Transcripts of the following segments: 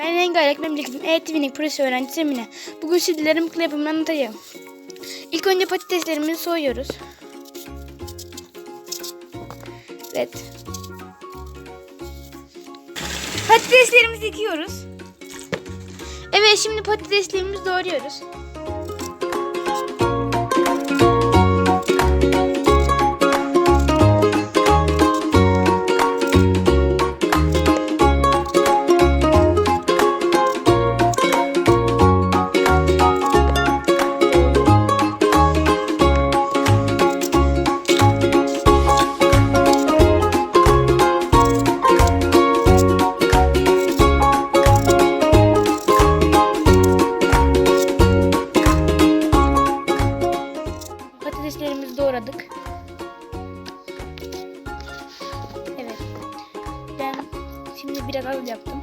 Ben rengarenk memleketim E-TV'nin projesi öğrencisi Emine. Bugün sizlere mutlu yapımını anlatacağım. İlk önce patateslerimizi soyuyoruz. Evet. Patateslerimizi yıkıyoruz. Evet şimdi patateslerimizi doğruyoruz. Evet. Ben şimdi biraz az yaptım.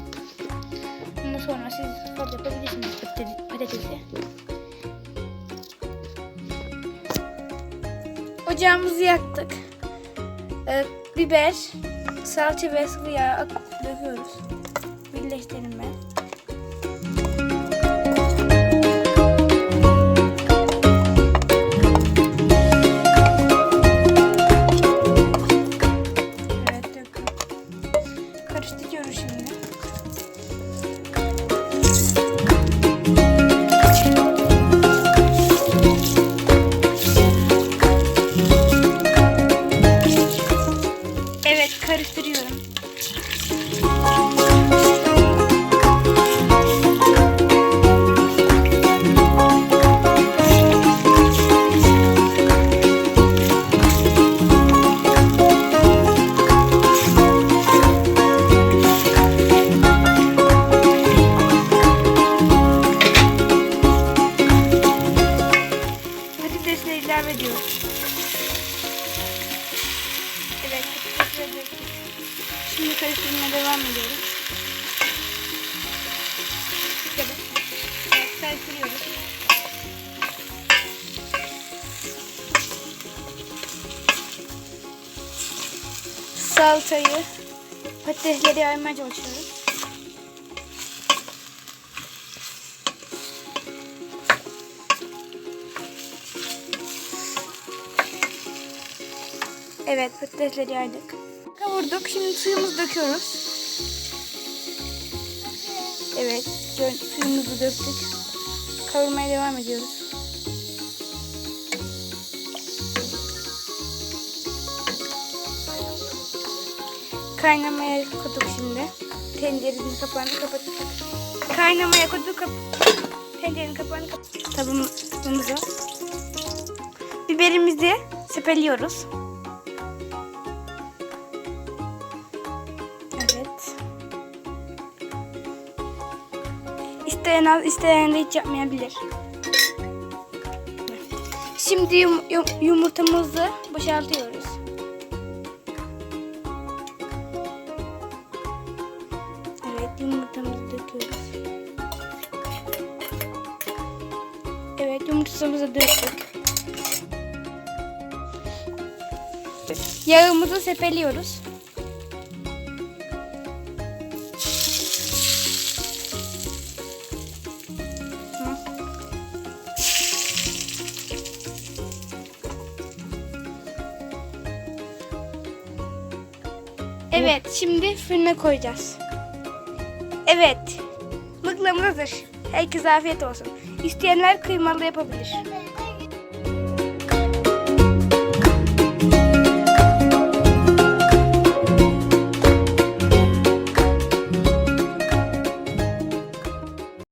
Ondan sonra siz fazla yapabilirsiniz patates- patatesi. Ocağımızı yaktık. Ee, biber, salça ve sıvı yağ döküyoruz. Birleştirin ben. Patatesleri ilave ediyoruz. Evet döktük. Şimdi karıştırmaya devam ediyoruz. Evet, karıştırıyoruz. Salçayı patatesleri yaymaya çalışıyoruz. Evet patatesleri yaydık. Kavurduk. Şimdi suyumuzu döküyoruz. Evet suyumuzu döktük. Kavurmaya devam ediyoruz. Kaynamaya koyduk şimdi. Tencerenin kapağını kapattık. Kaynamaya koyduk. Kap tencerenin kapağını kapattık. Tabımıza. Biberimizi sepeliyoruz. İsteyen al, isteyen de hiç yapmayabilir. Şimdi yum- yum- yumurtamızı boşaltıyoruz. Evet, yumurtamızı döküyoruz. Evet, yumurtamızı döktük. Yağımızı sepeliyoruz. Evet, şimdi fırına koyacağız. Evet, mıklamız hazır. Herkese afiyet olsun. İsteyenler kıymalı yapabilir.